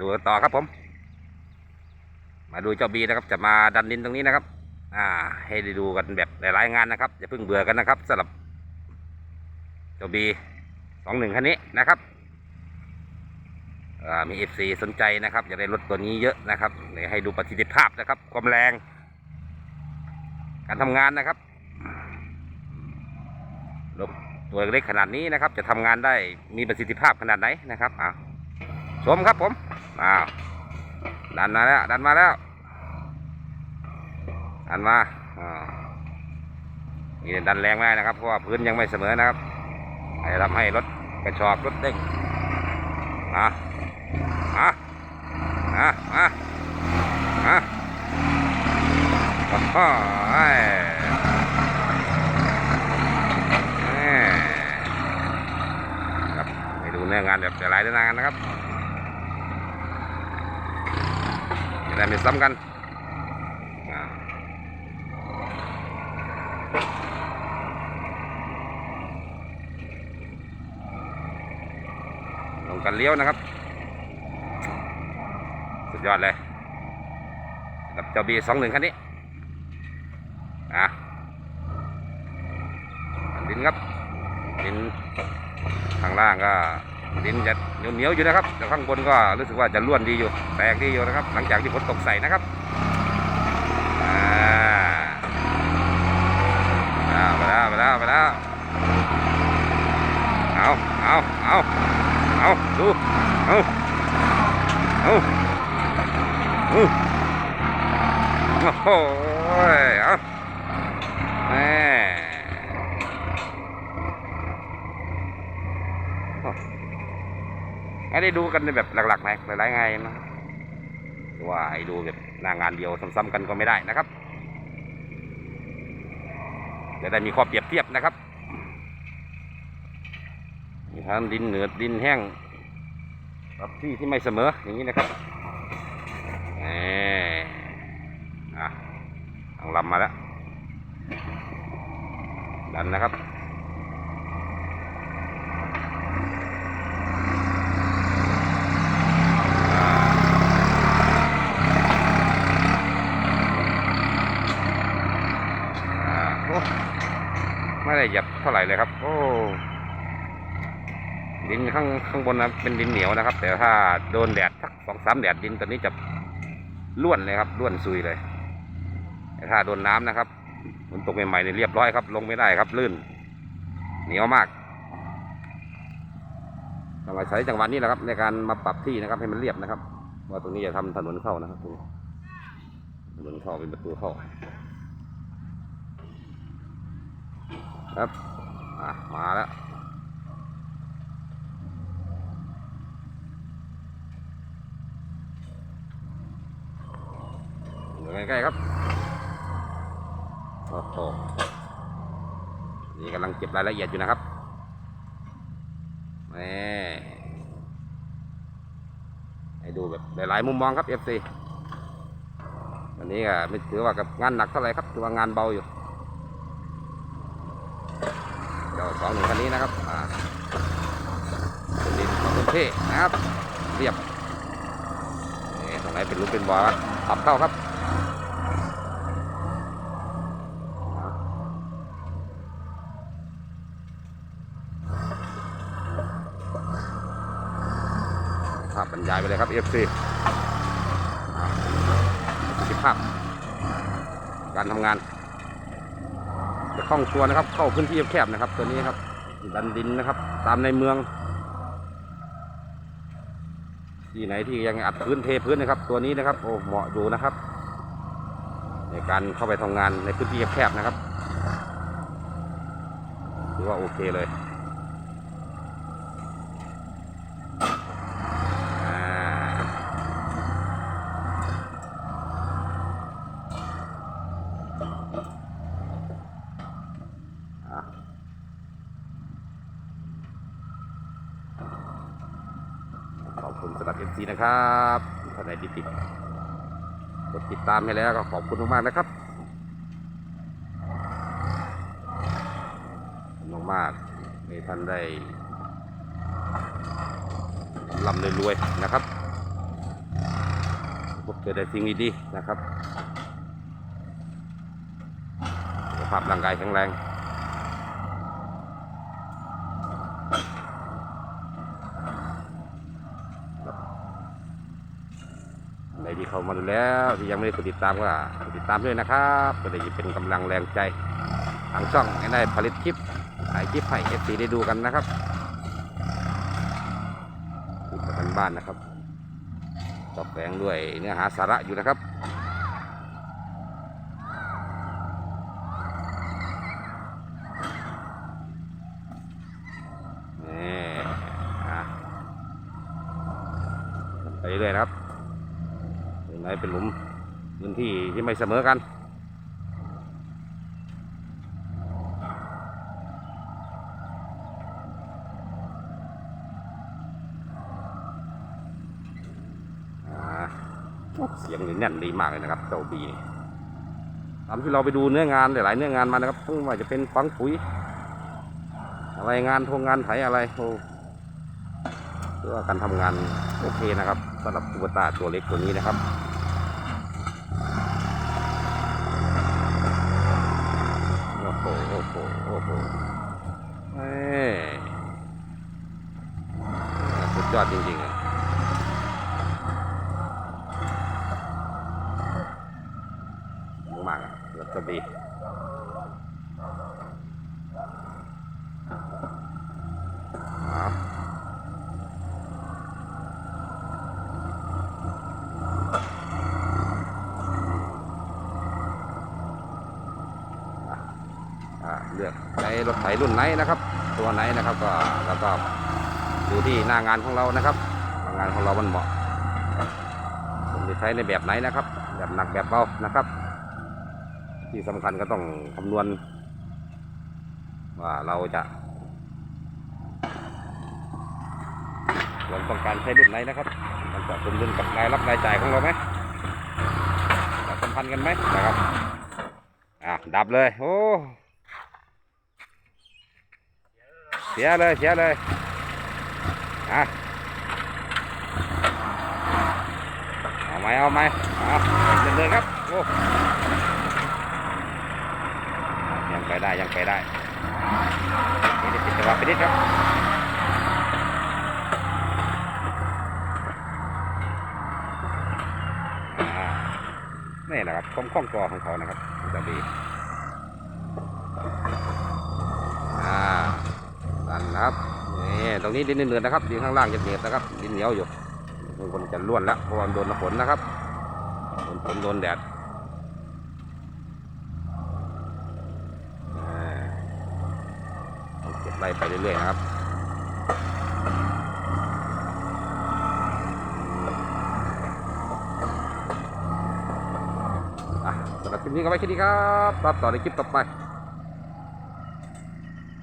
ดูต่อครับผม มาดูเจ้าบีนะครับ จะมาดันดินตรงนี้นะครับ อ่า ให้ได้ดูกันแบบหลายๆงานนะครับอย่าเพิ่งเบื่อกันนะครับสำหรับเจ้าบีสองหนึ่งคันนี้นะครับอ่ามีเอฟซีสนใจนะครับอยากได้รถตัวนี้เยอะนะครับเดี๋ยวให้ดูประสิทธิภาพนะครับ ความแรง การทำงานนะครับรถตัวเล็กขนาดนี้นะครับ จะทำงานได้มีประสิทธิภาพขนาดไหนนะครับอ่า ชมครับผม อ้าว ดันมาแล้ว ดันมาแล้ว ดันมาอ่านี่ดันแรงไม่ได้นะครับ เพราะว่าพื้นยังไม่เสมอนะครับให้ทำให้รถกระชอกรถเด้งมามามามามาโอ้โอ้ยครับไปดูเนื้องานแบบหลายๆเนื้องานนะครับ จะได้ไม่ซ้ำกันลงกันเลี้ยวนะครับ สุดยอดเลยสำหรับเจ้าบีสองหนึ่งคันนี้อะดินครับดินข้างล่างก็ ดินจะเหนียวเหนียวๆอยู่นะครับแต่ข้างบนก็รู้สึกว่าจะล้วนดีอยู่ แตกดีอยู่นะครับ หลังจากที่ฝนตกใส่นะครับอ่าไปแล้วไปแล้วไปแล้วเอาเอาเอาเอาดูเอาเอาเอาโอ้โหเอาแม่โอ้ ให้ได้ดูกันในแบบหลักๆไหนหลายๆไงนะว่าให้ดูแบบหน้างานเดียวซ้ำๆกันก็ไม่ได้นะครับจะได้มีข้อเปรียบเทียบนะครับมีทั้งดินเหนือดดินแห้งกับที่ที่ไม่เสมออย่างนี้นะครับนี่อะทางลำมาแล้วดันนะครับ อ่าโอ้ ไม่ได้หยับเท่าไหร่เลยครับ โอ้ดินข้างข้างบนนะเป็นดินเหนียวนะครับ แต่ถ้าโดนแดดสักสองสามแดดดินตัวนี้จะล้วนเลยครับล้วนซุยเลยแต่ถ้าโดนน้ำนะครับฝนตกใหม่ๆเนี่ยเรียบร้อยครับ ลงไม่ได้ครับ ลื่น เหนียวมากต้องอาศัยจังหวะนี้แหละครับ ในการมาปรับที่นะครับ ให้มันเรียบนะครับ ว่าตรงนี้จะทำถนนเข้านะครับตรงถนนเข้าเป็นประตูเข้า ครับมาแล้วอยู่ใกล้ๆครับโอ้โหนี่กำลังเก็บรายละเอียดอยู่นะครับนี่ให้ดูแบบหลายๆมุมมองครับ FC วันนี้ก็ไม่ถือว่ากับงานหนักเท่าไหร่ครับถือว่างานเบาอยู่ เดี๋ยว สองหนึ่งคันนี้นะครับอ่าเป็นดินของพื้นที่นะครับ เรียบนี่ตรงไหนเป็นรูปเป็นบอครับเข้าครับภาพบรรยายไปเลยครับ FC อ่าประสิภาพ การทำงาน คล่องตัวนะครับ เข้าพื้นที่แคบๆนะครับ ตัวนี้ครับ ดันดินนะครับ ตามในเมือง ที่ไหนที่ยังอัดพื้นเทพื้นนะครับ ตัวนี้นะครับโอ้เหมาะอยู่นะครับ ในการเข้าไปทำงานในพื้นที่แคบๆนะครับถือว่าโอเคเลยอ่าอะขอบ คุณสำหรับเอฟซีนะครับท่านใดที่ติดกดติดตามให้แล้วก็ขอบคุณมากๆนะครับมากๆให้ท่านได้ลำรวยๆนะครับพบเจอแต่สิ่งดีๆนะครับสุขภาพร่างกายแข็งแรง ในที่เขามาดูแล้วที่ยังไม่ได้กดติดตามก็ติดตามด้วยนะครับก็ได้เป็นกำลังแรงใจทางช่องให้ได้ผลิตคลิปถ่ายคลิปให้เอฟซีได้ดูกันนะครับคลิปปกันบ้านนะครับตอบแฝงด้วยเนื้อหาสาระอยู่นะครับนี่อะไปเรื่อยๆนะครับ ตรง ไหนเป็นหลุมพื้นที่ที่ไม่เสมอกัน เสียงนี่แน่นดีมากเลยนะครับเจ้าบีนี่ตามที่เราไปดูเนื้องานหลายๆเนื้องานมานะครับไม่ว่าจะเป็นฟังปุ๋ย อะไรงานทงงานไถอะไรโอ้เพื่อว่าการทำงานโอเคนะครับสำหรับตุ๊กตาตัวเล็กตัวนี้นะครับ โอ้โห โอ้โห โอ้โหเอ้ยสุด ยอดจริงๆอะมากๆอะแล้วก็ดีเอาอ่าเลือกใช้รถไถรุ่นไหนนะครับ ตัวไหนนะครับก็แล้วก็ ดูที่หน้างานของเรานะครับงานของเรามันเหมาะผมจะใช้ในแบบไหนนะครับ แบบหนักแบบเบานะครับ ที่สำคัญก็ต้องคำนวณ ว่าเราจะเราต้องการใช้รุ่นไหนนะครับ มันจะสมดุลกับรายรับรายจ่ายของเราไหมสัมพันธ์กันไหมนะครับอะดับเลยโอ้เสียเลยเสียเลย อะเอาไหมเอาไหมเอาเดินเลยครับโอ้ยังไปได้ยังไปได้นี่ได้ติดจังหวะไปนิดครับนี่แหละครับความคล่องตัวของเขานะครับจะดีอ่าดันนะครับ ตรงนี้ดินเหนือนะครับดินข้างล่างจะเหนียวนะครับดินเหนียวอยู่บางคนจะล้วนแล้วเพราะว่ามันโดนฝนนะครับโดนฝนโดนแดดเก็บไล่ไปเรื่อยๆนะครับสำหรับคลิปนี้ก็ไว้แค่นี้ครับ รับต่อในคลิปต่อไป